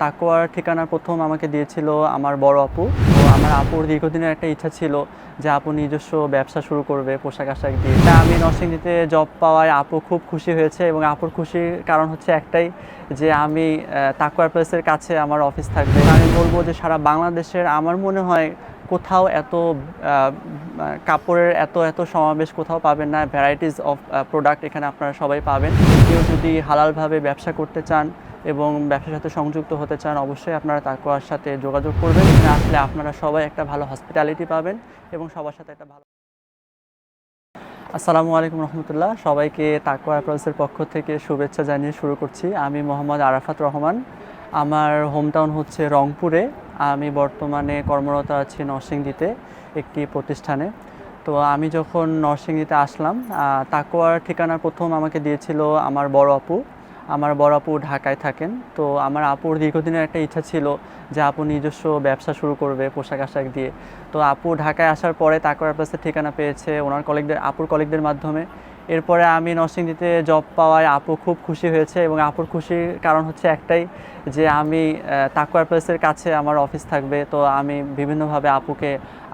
তাকোয়ার ঠিকানা প্রথম আমাকে দিয়েছিল আমার বড় আপু। তো আমার আপুর দীর্ঘদিনের একটা ইচ্ছা ছিল যে আপু নিজস্ব ব্যবসা শুরু করবে, পোশাক আশাক দিয়ে। তা আমি নরসিংদীতে জব পাওয়ায় আপু খুব খুশি হয়েছে এবং আপুর খুশির কারণ হচ্ছে একটাই যে আমি তাকোয়ার প্লেসের কাছে আমার অফিস থাকবে। আমি বলব যে সারা বাংলাদেশের আমার মনে হয় কোথাও এত কাপড়ের এত এত সমাবেশ কোথাও পাবেন না। ভ্যারাইটিস অফ প্রোডাক্ট এখানে আপনারা সবাই পাবেন। কেউ যদি হালালভাবে ব্যবসা করতে চান এবং ব্যবসার সাথে সংযুক্ত হতে চান, অবশ্যই আপনারা তাকুয়ার সাথে যোগাযোগ করবেন। আসলে আপনারা সবাই একটা ভালো হসপিটালিটি পাবেন এবং সবার সাথে একটা ভালো আসসালামু আলাইকুম রহমতুল্লাহ। সবাইকে তাকুয়া অ্যাপ্রোচের পক্ষ থেকে শুভেচ্ছা জানিয়ে শুরু করছি। আমি মোহাম্মদ আরাফাত রহমান। আমার হোমটাউন হচ্ছে রংপুরে। আমি বর্তমানে কর্মরত আছি নরসিংদীতে, একটি প্রতিষ্ঠানে। তো আমি যখন নরসিংদীতে আসলাম তাকুয়ার ঠিকানা প্রথম আমাকে দিয়েছিল আমার বড় আপু। আমার বড় আপু ঢাকায় থাকেন। তো আমার আপুর দীর্ঘদিনের একটা ইচ্ছা ছিল যে আপু নিজস্ব ব্যবসা শুরু করবে পোশাক আশাক দিয়ে। তো আপু ঢাকায় আসার পরে তাকুয়ার প্লাসের ঠিকানা পেয়েছে ওনার কলিগদের আপুর কলিগদের মাধ্যমে। এরপরে আমি নরসিংদীতে জব পাওয়ায় আপু খুব খুশি হয়েছে এবং আপুর খুশির কারণ হচ্ছে একটাই যে আমি তাকুয়ার প্লেসের কাছে আমার অফিস থাকবে। তো আমি বিভিন্নভাবে আপুকে,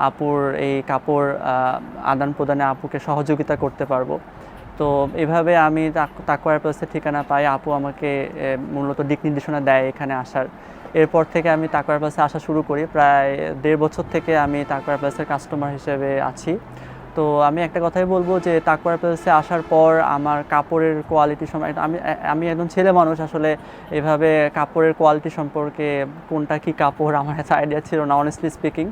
আপুর এই কাপড় আদান প্রদানে আপুকে সহযোগিতা করতে পারব। তো এভাবে আমি তাক- তাকুয়ার প্লেসের ঠিকানা পাই। আপু আমাকে মূলত দিক নির্দেশনা দেয় এখানে আসার। এরপর থেকে আমি তাকুয়ার প্লাসে আসা শুরু করি। প্রায় দেড় বছর থেকে আমি তাকুয়ার প্লাসের কাস্টমার হিসেবে আছি। তো আমি একটা কথাই বলব যে তাকুয়ার প্লেসে আসার পর আমার কাপড়ের কোয়ালিটি সময় আমি আমি একজন ছেলে মানুষ, আসলে এভাবে কাপড়ের কোয়ালিটি সম্পর্কে কোনটা কি কাপড় আমার কাছে আইডিয়া ছিল না অনেস্টলি স্পিকিং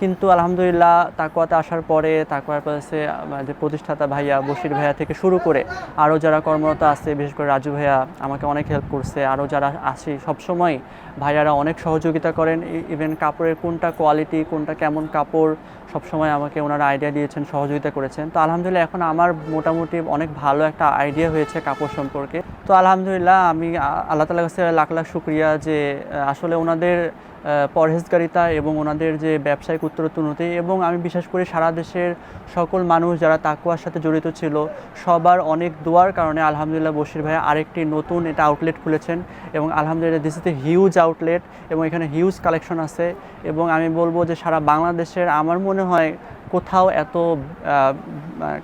কিন্তু আলহামদুলিল্লাহ তাকুয়াতে আসার পরে তাকুয়ার প্লেসে যে প্রতিষ্ঠাতা ভাইয়া বশির ভাইয়া থেকে শুরু করে আরও যারা কর্মরত আছে, বিশেষ করে রাজু ভাইয়া আমাকে অনেক হেল্প করছে, আরও যারা আসি সবসময় ভাইয়ারা অনেক সহযোগিতা করেন। ইভেন কাপড়ের কোনটা কোয়ালিটি কোনটা কেমন কাপড়, সবসময় আমাকে ওনারা আইডিয়া দিয়েছেন, সহযোগিতা করেছেন। তো আলহামদুলিল্লাহ এখন আমার মোটামুটি অনেক ভালো একটা আইডিয়া হয়েছে কাপড় সম্পর্কে। তো আলহামদুলিল্লাহ আমি আল্লাহ তালার কাছে লাখ লাখ শুক্রিয়া যে আসলে ওনাদের পরহেজগারিতা এবং ওনাদের যে ব্যবসায়িক উত্তর উন্নতি এবং আমি বিশেষ করে সারা দেশের সকল মানুষ যারা তাকুয়ার সাথে জড়িত ছিল, সবার অনেক দোয়ার কারণে আলহামদুলিল্লাহ বশির ভাই আরেকটি নতুন এটা আউটলেট খুলেছেন। এবং আলহামদুলিল্লাহ দিস এ হিউজ আউটলেট এবং এখানে হিউজ কালেকশন আছে এবং আমি বলব যে সারা বাংলাদেশের আমার মনে হয় কোথাও এত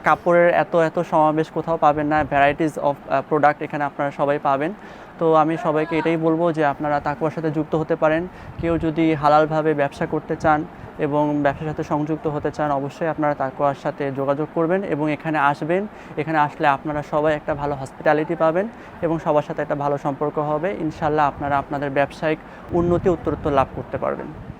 কাপড়ের এত এত সমাবেশ কোথাও পাবেন না ভ্যারাইটিস অফ প্রোডাক্ট এখানে আপনারা সবাই পাবেন। তো আমি সবাইকে এটাই বলব যে আপনারা তাকুয়ার সাথে যুক্ত হতে পারেন। কেউ যদি হালালভাবে ব্যবসা করতে চান এবং ব্যবসার সাথে সংযুক্ত হতে চান, অবশ্যই আপনারা তাকুয়ার সাথে যোগাযোগ করবেন এবং এখানে আসবেন। এখানে আসলে আপনারা সবাই একটা ভালো হসপিটালিটি পাবেন এবং সবার সাথে একটা ভালো সম্পর্ক হবে। ইনশাল্লাহ আপনারা আপনাদের ব্যবসায়িক উন্নতি, উত্তরোত্তর লাভ করতে পারবেন।